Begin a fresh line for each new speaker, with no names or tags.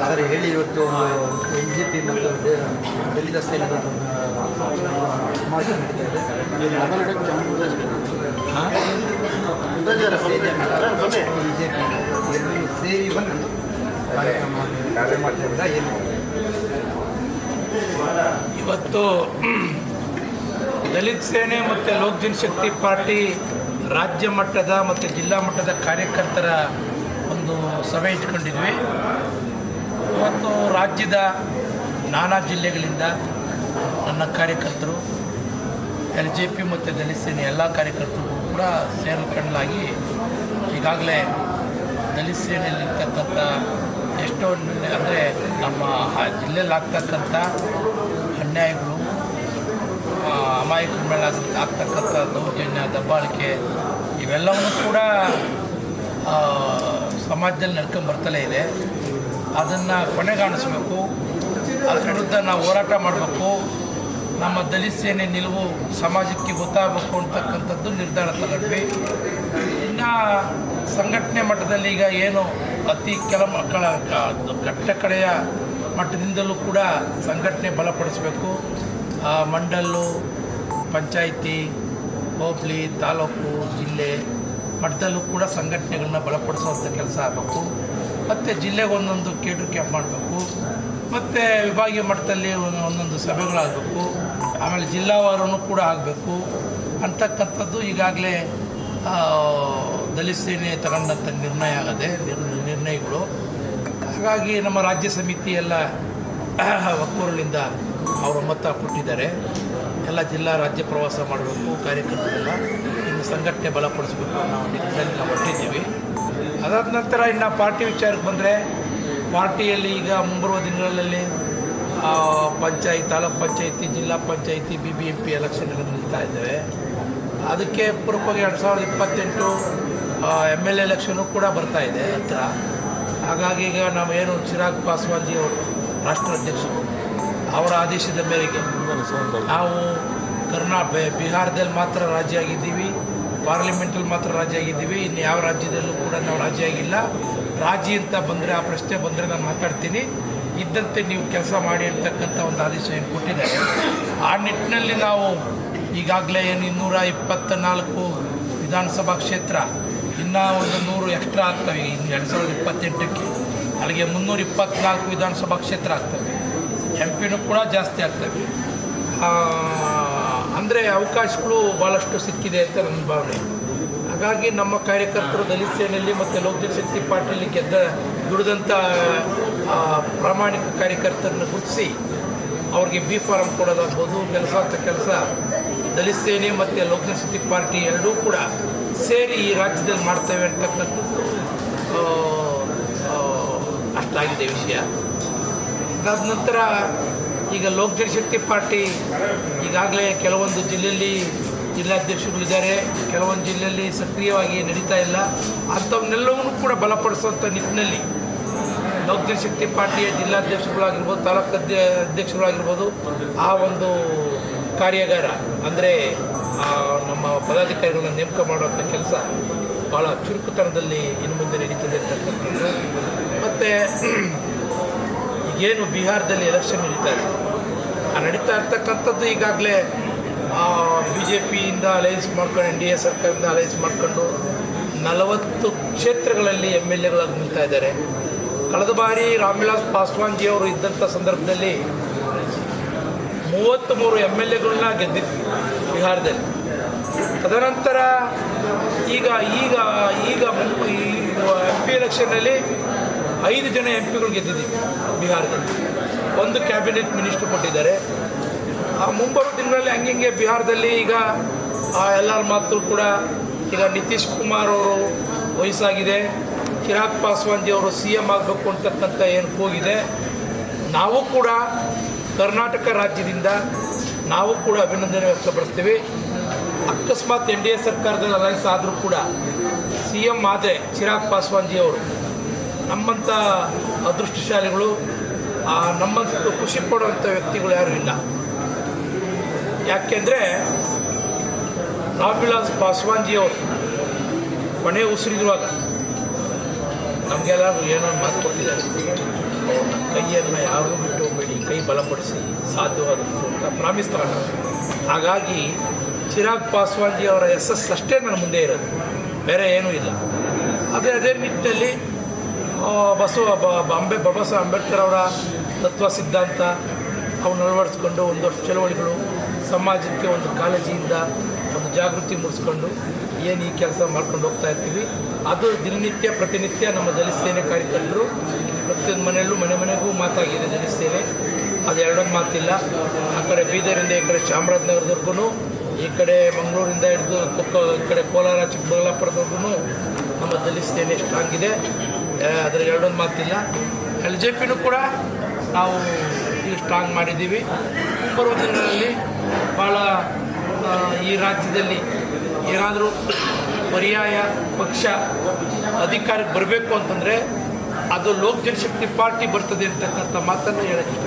Sir, ಹೇಳಿ ಇವತ್ತು N G P ಮತ್ತು ಡೆಲ್ಲಿ ರಸ್ತೆ ಸಮಾವೇಶ ಬಿ ಜೆ ಪಿ ಎರಡೂ ಸೇರಿ ಬಂದು ಕಾರ್ಯಕ್ರಮ ಕಾರ್ಯ ಮಾಡ್ತಾ ಏನು?
ಇವತ್ತು ದಲಿತ ಸೇನೆ ಮತ್ತು ಲೋಕ್ ಜನಶಕ್ತಿ ಪಾರ್ಟಿ ರಾಜ್ಯ ಮಟ್ಟದ ಮತ್ತು ಜಿಲ್ಲಾ ಮಟ್ಟದ ಕಾರ್ಯಕರ್ತರ ಒಂದು ಸಭೆ ಇಟ್ಕೊಂಡಿದ್ವಿ. ಇವತ್ತು ರಾಜ್ಯದ ನಾನಾ ಜಿಲ್ಲೆಗಳಿಂದ ನನ್ನ ಕಾರ್ಯಕರ್ತರು, ಎಲ್ ಜೆ ಪಿ ಮತ್ತು ದಲಿತ ಸೇನೆ ಎಲ್ಲ ಕಾರ್ಯಕರ್ತರು ಕೂಡ ಸೇರ್ಕೊಂಡಾಗಿ ಈಗಾಗಲೇ ದಲಿತ ಸೇನೆಯಲ್ಲಿರ್ತಕ್ಕಂಥ ಎಷ್ಟೋ ಅಂದರೆ ನಮ್ಮ ಆ ಜಿಲ್ಲೆಯಲ್ಲಿ ಆಗ್ತಕ್ಕಂಥ ಅನ್ಯಾಯಗಳು ಅಮಾಯಕರ ಮೇಲೆ ಆಗ್- ಆಗ್ತಕ್ಕಂಥ ದೌರ್ಜನ್ಯ ದಬ್ಬಾಳಿಕೆ, ಇವೆಲ್ಲವೂ ಕೂಡ ಸಮಾಜದಲ್ಲಿ ನಡ್ಕೊಂಡು ಬರ್ತಲೇ ಇದೆ. ಅದನ್ನು ಕೊನೆಗಾಣಿಸ್ಬೇಕು. ಅದರ ವಿರುದ್ಧ ನಾವು ಹೋರಾಟ ಮಾಡಬೇಕು. ನಮ್ಮ ದಲಿತ ಸೇನೆ ನಿಲುವು ಸಮಾಜಕ್ಕೆ ಗೊತ್ತಾಗಬೇಕು ಅಂತಕ್ಕಂಥದ್ದು ನಿರ್ಧಾರ ತಗೊಂಡ್ವಿ. ಇನ್ನು ಸಂಘಟನೆ ಮಟ್ಟದಲ್ಲಿ ಈಗ ಏನು ಅತಿ ಕೆಲ ಮಕ್ಕಳ ಕಟ್ಟ ಕಡೆಯ ಮಟ್ಟದಿಂದಲೂ ಕೂಡ ಸಂಘಟನೆ ಬಲಪಡಿಸಬೇಕು. ಮಂಡಲ್ಲು ಪಂಚಾಯಿತಿ, ಹೋಬಳಿ, ತಾಲೂಕು, ಜಿಲ್ಲೆ, ಮಟ್ಟದಲ್ಲೂ ಕೂಡ ಸಂಘಟನೆಗಳನ್ನ ಬಲಪಡಿಸುವಂಥ ಕೆಲಸ ಆಗಬೇಕು. ಮತ್ತು ಜಿಲ್ಲೆಗೆ ಒಂದೊಂದು ಕೇಡ್ರು ಕ್ಯಾಂಪ್ ಮಾಡಬೇಕು. ಮತ್ತು ವಿಭಾಗೀಯ ಮಟ್ಟದಲ್ಲಿ ಒಂದ್- ಒಂದೊಂದು ಸಭೆಗಳಾಗಬೇಕು. ಆಮೇಲೆ ಜಿಲ್ಲಾವಾರನೂ ಕೂಡ ಆಗಬೇಕು. ಅಂತಕ್ಕಂಥದ್ದು ಈಗಾಗಲೇ ದಲಿತ ಸೇನೆ ತಗೊಂಡಂಥ ನಿರ್ಣಯ ಆಗದೆ ನಿರ್- ನಿರ್ಣಯಗಳು. ಹಾಗಾಗಿ ನಮ್ಮ ರಾಜ್ಯ ಸಮಿತಿ ಎಲ್ಲ, ಒಕ್ಕೂರಲಿಂದ ಅವರು ಮತ ಕೊಟ್ಟಿದ್ದಾರೆ. ಎಲ್ಲ ಜಿಲ್ಲಾ ರಾಜ್ಯ ಪ್ರವಾಸ ಮಾಡಬೇಕು ಕಾರ್ಯಕರ್ತರೆಲ್ಲ ಇನ್ನು ಸಂಘಟನೆ ಬಲಪಡಿಸಬೇಕು ಅನ್ನೋ ನಿಟ್ಟಿನಲ್ಲಿ ನಾವು ಹೊರಟಿದ್ದೀವಿ. ಅದಾದ ನಂತರ ಇನ್ನು ಪಾರ್ಟಿ ವಿಚಾರಕ್ಕೆ ಬಂದರೆ, ಪಾರ್ಟಿಯಲ್ಲಿ ಈಗ ಮುಂಬರುವ ದಿನಗಳಲ್ಲಿ ಪಂಚಾಯತ್, ತಾಲೂಕ್ ಪಂಚಾಯತಿ, ಜಿಲ್ಲಾ ಪಂಚಾಯತಿ ಬಿ ಬಿ ಎಂ ಪಿ ಎಲೆಕ್ಷನ್ಗಳು ನಿಲ್ತಾ ಇದ್ದೇವೆ. ಅದಕ್ಕೆ ಪೂರ್ವವಾಗಿ ಎರಡು ಸಾವಿರದ ಇಪ್ಪತ್ತೆಂಟು ಎಂ ಎಲ್ ಎಲೆಕ್ಷನು ಕೂಡ ಬರ್ತಾ ಇದೆ ಹತ್ರ. ಹಾಗಾಗಿ ಈಗ ನಾವು ಏನು ಚಿರಾಗ್ ಪಾಸ್ವಾನ್ಜಿ ಅವರು ರಾಷ್ಟ್ರಾಧ್ಯಕ್ಷರು ಅವರ ಆದೇಶದ ಮೇರೆಗೆ ನಾವು ಕರ್ನಾ ಬಿಹಾರದಲ್ಲಿ ಮಾತ್ರ ರಾಜ್ಯ ಆಗಿದ್ದೀವಿ ಪಾರ್ಲಿಮೆಂಟಲ್ಲಿ ಮಾತ್ರ ರಾಜ್ಯ ಆಗಿದ್ದೀವಿ ಇನ್ನು ಯಾವ ರಾಜ್ಯದಲ್ಲೂ ಕೂಡ ನಾವು ರಾಜ್ಯ ಆಗಿಲ್ಲ ರಾಜಿ ಅಂತ ಬಂದರೆ, ಆ ಪ್ರಶ್ನೆ ಬಂದರೆ ನಾನು ಮಾತಾಡ್ತೀನಿ. ಇದ್ದಂತೆ ನೀವು ಕೆಲಸ ಮಾಡಿ ಅಂತಕ್ಕಂಥ ಒಂದು ಆದೇಶ ಏನು ಕೊಟ್ಟಿದ್ದಾರೆ. ಆ ನಿಟ್ಟಿನಲ್ಲಿ ನಾವು ಈಗಾಗಲೇ ಏನು ಇನ್ನೂರ ಇಪ್ಪತ್ತ ನಾಲ್ಕು ವಿಧಾನಸಭಾ ಕ್ಷೇತ್ರ, ಇನ್ನೂ ಒಂದು ನೂರು ಎಕ್ಸ್ಟ್ರಾ ಆಗ್ತವೆ. ಇನ್ನು ಎರಡು ಸಾವಿರದ ಇಪ್ಪತ್ತೆಂಟಕ್ಕೆ. ಅಲ್ಲಿಗೆ ಮುನ್ನೂರ ಇಪ್ಪತ್ತ್ನಾಲ್ಕು ವಿಧಾನಸಭಾ ಕ್ಷೇತ್ರ ಆಗ್ತವೆ. ಎಂ ಕೂಡ ಜಾಸ್ತಿ ಆಗ್ತವೆ ಅಂದರೆ ಅವಕಾಶಗಳು ಭಾಳಷ್ಟು ಸಿಕ್ಕಿದೆ ಅಂತ ನನ್ನ ಭಾವನೆ. ಹಾಗಾಗಿ ನಮ್ಮ ಕಾರ್ಯಕರ್ತರು ದಲಿತ ಸೇನೆಯಲ್ಲಿ ಮತ್ತು ಲೋಕ ಜನಶಕ್ತಿ ಪಾರ್ಟಿಯಲ್ಲಿ ಗೆದ್ದ ದುಡಿದಂಥ ಪ್ರಾಮಾಣಿಕ ಕಾರ್ಯಕರ್ತರನ್ನು ಗುರುತಿಸಿ ಅವ್ರಿಗೆ ಬಿ ಫಾರಂ ಕೊಡೋದಾಗ್ಬೋದು, ಕೆಲಸ ಅಂತ ಕೆಲಸ ದಲಿತ ಸೇನೆ ಮತ್ತು ಲೋಕ ಜನಶಕ್ತಿ ಪಾರ್ಟಿ ಎರಡೂ ಕೂಡ ಸೇರಿ ಈ ರಾಜ್ಯದಲ್ಲಿ ಮಾಡ್ತೇವೆ ಅಂತಕ್ಕಂಥದ್ದು ಅಷ್ಟಾಗಿದೆ ವಿಷಯ. ಅದಾದ ನಂತರ ಈಗ ಲೋಕ ಜನಶಕ್ತಿ ಪಾರ್ಟಿ ಈಗಾಗಲೇ ಕೆಲವೊಂದು ಜಿಲ್ಲೆಯಲ್ಲಿ ಜಿಲ್ಲಾಧ್ಯಕ್ಷರುಗಳಿದ್ದಾರೆ. ಕೆಲವೊಂದು ಜಿಲ್ಲೆಯಲ್ಲಿ ಸಕ್ರಿಯವಾಗಿ ನಡೀತಾ ಇಲ್ಲ. ಅಂಥವನ್ನೆಲ್ಲವನ್ನು ಕೂಡ ಬಲಪಡಿಸುವಂಥ ನಿಟ್ಟಿನಲ್ಲಿ ಲೋಕ ಜನಶಕ್ತಿ ಪಾರ್ಟಿಯ ಜಿಲ್ಲಾಧ್ಯಕ್ಷರುಗಳಾಗಿರ್ಬೋದು, ತಾಲೂಕು ಅಧ್ಯ ಆ ಒಂದು ಕಾರ್ಯಾಗಾರ, ಅಂದರೆ ನಮ್ಮ ಪದಾಧಿಕಾರಿಗಳನ್ನ ನೇಮಕ ಮಾಡುವಂಥ ಕೆಲಸ ಭಾಳ ಚುರುಕುತನದಲ್ಲಿ ಇನ್ನು ಮುಂದೆ ನಡೀತದೆ ಅಂತಕ್ಕಂಥದ್ದು. ಮತ್ತು ಈಗೇನು ಬಿಹಾರದಲ್ಲಿ ಎಲೆಕ್ಷನ್ ನಡೀತಾ ಇದೆ ಆ ನಡೀತಾ ಇರ್ತಕ್ಕಂಥದ್ದು ಈಗಾಗಲೇ ಬಿ ಜೆ ಪಿಯಿಂದ ಅಲೈನ್ಸ್ ಮಾಡ್ಕೊಂಡು ಎನ್ ಡಿ ಎ ಸರ್ಕಾರದಿಂದ ಅಲೈನ್ಸ್ ಮಾಡ್ಕೊಂಡು ನಲವತ್ತು ಕ್ಷೇತ್ರಗಳಲ್ಲಿ ಎಂ ಎಲ್ ಎಗಳಾಗಿ ನಿಲ್ತಾ ಇದ್ದಾರೆ ಕಳೆದ ಬಾರಿ ರಾಮ್ವಿಲಾಸ್ ಪಾಸ್ವಾನ್ಜಿ ಅವರು ಇದ್ದಂಥ ಸಂದರ್ಭದಲ್ಲಿ ಮೂವತ್ತ್ಮೂರು ಎಂ ಎಲ್ ಎಗಳನ್ನ ಗೆದ್ದಿದ್ವಿ ಬಿಹಾರದಲ್ಲಿ ತದನಂತರ ಈಗ ಈಗ ಈಗ ಎಂ ಪಿ ಎಲೆಕ್ಷನ್ನಲ್ಲಿ ಐದು ಜನ ಎಂ ಪಿಗಳು ಗೆದ್ದಿದ್ದೀವಿ ಬಿಹಾರದಲ್ಲಿ. ಒಂದು ಕ್ಯಾಬಿನೆಟ್ ಮಿನಿಸ್ಟರ್ ಕೊಟ್ಟಿದ್ದಾರೆ. ಆ ಮುಂಬರುವ ದಿನಗಳಲ್ಲಿ ಹಂಗೆ ಬಿಹಾರದಲ್ಲಿ ಈಗ ಆ ಎಲ್ಲರ ಮಾತು ಕೂಡ ಈಗ ನಿತೀಶ್ ಕುಮಾರ್ ಅವರು ವಯಸ್ಸಾಗಿದೆ. ಚಿರಾಗ್ ಪಾಸ್ವಾನ್ಜಿ ಅವರು ಸಿ ಎಂ ಆಗಬೇಕು ಅಂತಕ್ಕಂಥ ಏನು ಹೋಗಿದೆ ನಾವು ಕೂಡ ಕರ್ನಾಟಕ ರಾಜ್ಯದಿಂದ ನಾವು ಕೂಡ ಅಭಿನಂದನೆ ವ್ಯಕ್ತಪಡಿಸ್ತೀವಿ. ಅಕಸ್ಮಾತ್ ಎನ್ ಡಿ ಎ ಸರ್ಕಾರದಲ್ಲಿ ಅಲೈನ್ಸ್ ಆದರೂ ಕೂಡ ಸಿ ಎಂ ಆದರೆ ಚಿರಾಗ್ ಪಾಸ್ವಾನ್ಜಿ ಅವರು ನಮ್ಮಂಥ ಅದೃಷ್ಟಶಾಲಿಗಳು ನಮ್ಮಂಥ ಖುಷಿ ಪಡುವಂಥ ವ್ಯಕ್ತಿಗಳು ಯಾರೂ ಇಲ್ಲ. ಯಾಕೆಂದರೆ ರಾಮ್ವಿಲಾಸ್ ಪಾಸ್ವಾನ್ಜಿ ಅವರು ಕೊನೆ ಉಸಿರಿರುವಾಗ ನಮಗೆಲ್ಲರೂ ಏನೋ ಮಾತು ಕೊಟ್ಟಿದ್ದಾರೆ. ಅವ್ರನ್ನ ಕೈಯನ್ನು ಯಾರೂ ಬಿಟ್ಟು ಹೋಗಬೇಡಿ, ಕೈ ಬಲಪಡಿಸಿ ಸಾಧ್ಯವಾದ ಅಂತ ಪ್ರಾಮಿಸ್ ಹಾಗಾಗಿ, ಚಿರಾಗ್ ಪಾಸ್ವಾನ್ಜಿ ಅವರ ಎಸ್ ಅಷ್ಟೇ ನನ್ನ ಮುಂದೆ ಇರೋದು. ಬೇರೆ ಏನೂ ಇಲ್ಲ. ಅದೇ ಅದೇ ನಿಟ್ಟಿನಲ್ಲಿ ಬಸವ ಅಂಬೇ ಬಾಬಾ ಸಾಹೇಬ್ ಅಂಬೇಡ್ಕರ್ ಅವರ ತತ್ವ ಸಿದ್ಧಾಂತ, ಅವನ್ನ ಅಳವಡಿಸ್ಕೊಂಡು ಒಂದಷ್ಟು ಚಳವಳಿಗಳು ಸಮಾಜಕ್ಕೆ ಒಂದು ಕಾಳಜಿಯಿಂದ ಒಂದು ಜಾಗೃತಿ ಮೂಡಿಸ್ಕೊಂಡು ಏನು ಈ ಕೆಲಸ ಮಾಡ್ಕೊಂಡು ಹೋಗ್ತಾ ಇರ್ತೀವಿ. ಅದು ದಿನನಿತ್ಯ, ಪ್ರತಿನಿತ್ಯ ನಮ್ಮ ದಲಿತ ಸೇನೆ ಕಾರ್ಯಕರ್ತರು ಪ್ರತಿಯೊಂದು ಮನೆಯಲ್ಲೂ, ಮನೆ ಮನೆಗೂ ಮಾತಾಗಿದೆ ದಲಿತ ಸೇನೆ ಅದು ಎರಡೊಂದು ಮಾತಿಲ್ಲ. ಆ ಕಡೆ ಬೀದರಿಂದ ಈ ಕಡೆ ಚಾಮರಾಜನಗರದವರೆಗೂ ಈ ಕಡೆ ಮಂಗಳೂರಿಂದ ಹಿಡಿದು ಈ ಕಡೆ ಕೋಲಾರ ಚಿಕ್ಕಬಳ್ಳಾಪುರದವರೆಗೂ ನಮ್ಮ ದಲಿತ ಸೇನೆ ಸ್ಟ್ರಾಂಗ್ ಇದೆ. ಅದರ ಎರಡೊಂದು ಮಾತಿಲ್ಲ. ಎಲ್ ಜೆ ಪಿನೂ ಕೂಡ ನಾವು ಸ್ಟ್ರಾಂಗ್ ಮಾಡಿದ್ದೀವಿ. ಮುಂಬರುವ ದಿನಗಳಲ್ಲಿ ಭಾಳ ಈ ರಾಜ್ಯದಲ್ಲಿ ಏನಾದರೂ ಪರ್ಯಾಯ, ಪಕ್ಷ ಅಧಿಕಾರಕ್ಕೆ ಬರಬೇಕು ಅಂತಂದರೆ ಅದು ಲೋಕ ಜನಶಕ್ತಿ ಪಾರ್ಟಿ ಬರ್ತದೆ ಅಂತಕ್ಕಂಥ ಮಾತನ್ನು ಹೇಳಕ್ಕೆ